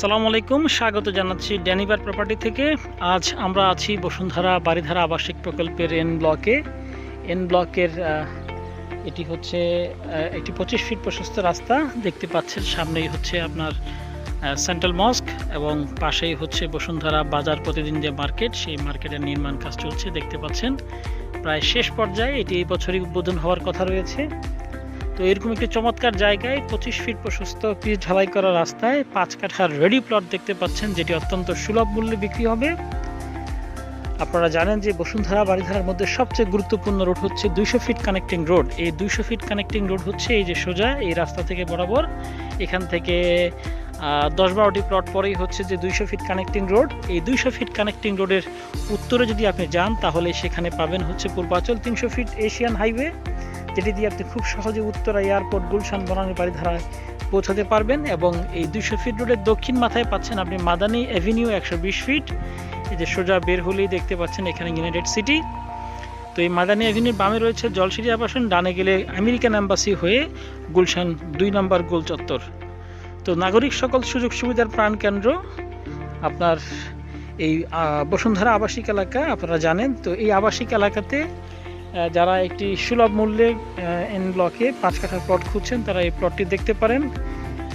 সালামু আলাইকুম, স্বাগত জানাচ্ছি ড্যানিবার প্রপার্টি থেকে। আজ আমরা আছি বসুন্ধরা বাড়িধারা আবাসিক প্রকল্পের এন ব্লকে এন ব্লকের এটি হচ্ছে একটি পঁচিশ ফিট প্রশস্ত রাস্তা। দেখতে পাচ্ছেন সামনেই হচ্ছে আপনার সেন্ট্রাল মস্ক এবং পাশেই হচ্ছে বসুন্ধরা বাজার প্রতিদিন যে মার্কেট সেই মার্কেটের নির্মাণ কাজ চলছে, দেখতে পাচ্ছেন। প্রায় শেষ পর্যায়ে এটি এই বছরই উদ্বোধন হওয়ার কথা রয়েছে। তো এরকম একটি চমৎকার জায়গায় পঁচিশ ফিট প্রশস্ত পিচ ঢালাই করা রাস্তায় পাঁচ কাঠার রেডি প্লট দেখতে পাচ্ছেন, যেটি অত্যন্ত সুলভ মূল্যে বিক্রি হবে। আপনারা জানেন যে বসুন্ধরা বাড়িধারার মধ্যে সবচেয়ে গুরুত্বপূর্ণ রোড হচ্ছে দুইশো ফিট কানেক্টিং রোড এই দুইশো ফিট কানেক্টিং রোড হচ্ছে এই যে সোজা, এই রাস্তা থেকে বরাবর। এখান থেকে দশ বারোটি প্লট পরেই হচ্ছে যে দুইশো ফিট কানেক্টিং রোড এই দুইশো ফিট কানেক্টিং রোডের উত্তরে যদি আপনি যান, তাহলে সেখানে পাবেন হচ্ছে পূর্বাচল তিনশো ফিট এশিয়ান হাইওয়ে, যেটি দিয়ে আপনি খুব সহজে উত্তরা এয়ারপোর্ট গুলশান বনানী বাড়িধারায় পৌঁছাতে পারবেন এবং এই দুইশো ফিট রোডের দক্ষিণ মাথায় পাচ্ছেন আপনি মাদানী অ্যাভিনিউ একশো বিশ ফিট। এই যে সোজা বের হলেই দেখতে পাচ্ছেন এখানে ইউনাইটেড সিটি। তো এই মাদানী অ্যাভিনিউর বামে রয়েছে জলসিরি আবাসন, ডানে গেলে আমেরিকান অ্যাম্বাসি হয়ে গুলশান দুই নম্বর গোল চত্বর তো নাগরিক সকল সুযোগ সুবিধার প্রাণকেন্দ্র, আপনার এই বসুন্ধরা আবাসিক এলাকা, আপনারা জানেন। তো এই আবাসিক এলাকাতে যারা একটি সুলভ মূল্যে এন ব্লকে পাঁচ কাঠার প্লট খুঁজছেন, তারা এই প্লটটি দেখতে পারেন।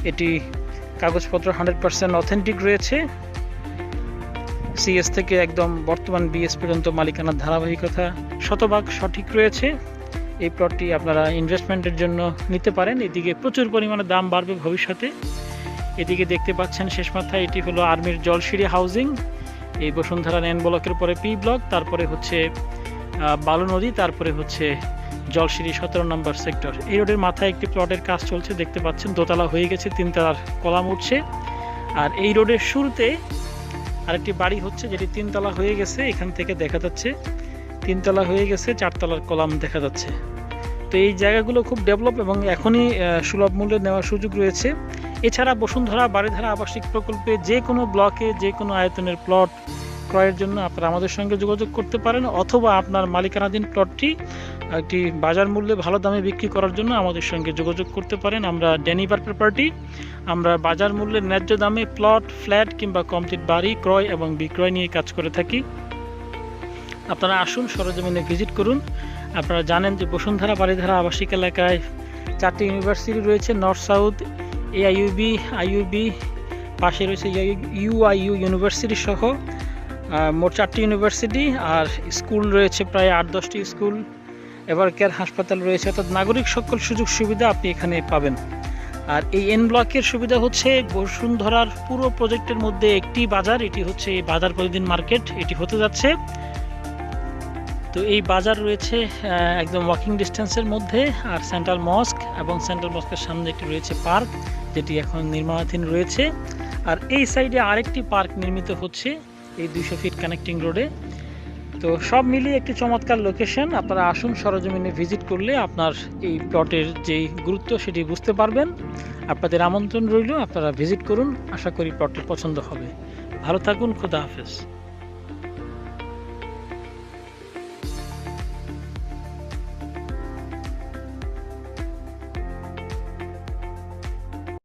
এটি কাগজপত্র হান্ড্রেড পার্সেন্ট অথেন্টিক রয়েছে। সিএস থেকে একদম বর্তমান বিএস পর্যন্ত মালিকানার ধারাবাহিকতা শতভাগ সঠিক রয়েছে। এই প্লটটি আপনারা ইনভেস্টমেন্টের জন্য নিতে পারেন। এদিকে প্রচুর পরিমাণে দাম বাড়বে ভবিষ্যতে। এদিকে দেখতে পাচ্ছেন শেষ মাথায় এটি হলো আর্মির জলসিঁড়ি হাউজিং এই বসুন্ধরা এন ব্লকের পরে পি ব্লক, তারপরে হচ্ছে বালু নদী, তারপরে হচ্ছে জলসিঁড়ি সতেরো নম্বর সেক্টর। এই রোডের মাথায় একটি প্লটের কাজ চলছে, দেখতে পাচ্ছেন, দোতলা হয়ে গেছে, তিনতলার কলাম উঠছে। আর এই রোডের শুরুতে আরেকটি বাড়ি হচ্ছে, যেটি তিনতলা হয়ে গেছে, এখান থেকে দেখা যাচ্ছে, তিনতলা হয়ে গেছে, চারতলার কলাম দেখা যাচ্ছে। তো এই জায়গাগুলো খুব ডেভেলপ এবং এখনই সুলভ মূল্যে নেওয়ার সুযোগ রয়েছে। এছাড়া বসুন্ধরা বাড়িধারা আবাসিক প্রকল্পে যে কোনো ব্লকে, যে কোনো আয়তনের প্লট ক্রয়ের জন্য আপনারা আমাদের সঙ্গে যোগাযোগ করতে পারেন অথবা আপনার মালিকানাধীন প্লটটি একটি বাজার মূল্যে ভালো দামে বিক্রি করার জন্য আমাদের সঙ্গে যোগাযোগ করতে পারেন। আমরা ডেনিভার প্রপার্টি আমরা বাজার মূল্যের ন্যায্য দামে প্লট ফ্ল্যাট কিংবা কমপ্লিট বাড়ি, ক্রয় এবং বিক্রয় নিয়ে কাজ করে থাকি। আপনারা আসুন সরজমিনে ভিজিট করুন। আপনারা জানেন যে বসুন্ধরা বাড়িধারা আবাসিক এলাকায় চারটি ইউনিভার্সিটি রয়েছে, নর্থ সাউথ এআইইউবি আইইউবি পাশে রয়েছে ইউআইইউ ইউনিভার্সিটি সহ মোট চারটি ইউনিভার্সিটি আর স্কুল রয়েছে প্রায় আট দশটি স্কুল। এবার কেয়ার হাসপাতাল রয়েছে, অর্থাৎ নাগরিক সকল সুযোগ সুবিধা আপনি এখানে পাবেন। আর এই এন ব্লকের সুবিধা হচ্ছে বসুন্ধরার পুরো প্রজেক্টের মধ্যে একটি বাজার, এটি হচ্ছে এই বাজার প্রতিদিন মার্কেট, এটি হতে যাচ্ছে তো এই বাজার রয়েছে একদম ওয়াকিং ডিস্টেন্সের মধ্যে, আর সেন্ট্রাল মস্ক এবং সেন্ট্রাল মস্কের সামনে একটি রয়েছে পার্ক যেটি এখন নির্মাণাধীন রয়েছে। আর এই সাইডে আরেকটি পার্ক নির্মিত হচ্ছে, এই দুইশো ফিট কানেক্টিং রোডে তো সব মিলিয়ে একটি চমৎকার লোকেশন আপনারা আসুন সরজমিনে ভিজিট করলে আপনার এই প্লটের যেই গুরুত্ব সেটি বুঝতে পারবেন। আপনাদের আমন্ত্রণ রইল, আপনারা ভিজিট করুন, আশা করি প্লটটি পছন্দ হবে। ভালো থাকুন, খোদা হাফেজ।